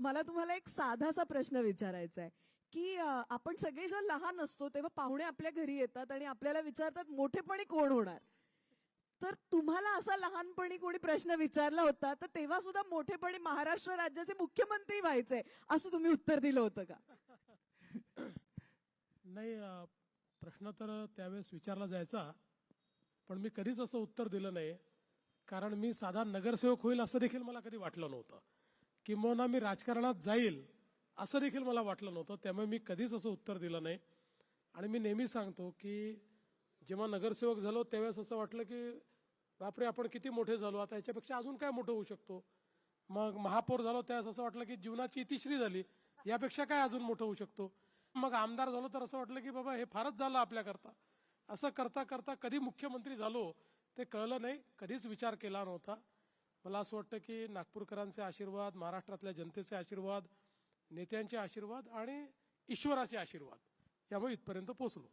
मला तुम्हाला एक साधासा प्रश्न विचारायचा आहे की आपण सगळे जेव्हा लहान असतो तेव्हा पाहुणे आपल्या घरी येतात आणि आपल्याला विचारतात मोठेपणी कोण होणार? तर तुम्हाला असा लहानपणी कोणी प्रश्न विचारला होता तर तेव्हा सुद्धा मोठेपणी महाराष्ट्र राज्याचे मुख्यमंत्री व्हायचे असं तुम्ही उत्तर दिलं होतं का? नाही प्रश्न तर त्यावेळेस विचारला जायचा पण मी कधीच असं उत्तर दिलं नाही कारण मी साधा नगरसेवक होईल असं देखील मला कधी वाटलं नव्हतं. किंबहुना मी राजकारणात जाईल असं देखील मला वाटलं नव्हतं. त्यामुळे मी कधीच असं उत्तर दिलं नाही. आणि मी नेहमी सांगतो की जेव्हा नगरसेवक झालो त्यावेळेस असं वाटलं की बापरे आपण किती मोठे झालो. आता याच्यापेक्षा अजून काय मोठं होऊ शकतो? मग महापौर झालो त्यावेळेस असं वाटलं की जीवनाची इतिश्री झाली. यापेक्षा काय अजून मोठं होऊ शकतो? मग आमदार झालो तर असं वाटलं की बाबा हे फारच झालं आपल्याकरता. असं करता करता कधी मुख्यमंत्री झालो ते कळलं नाही. कधीच विचार केला नव्हता. मला असं वाटतं की नागपूरकरांचे आशीर्वाद महाराष्ट्रातल्या जनतेचे आशीर्वाद नेत्यांचे आशीर्वाद आणि ईश्वराचे आशीर्वाद यामुळे इथपर्यंत पोहोचलो.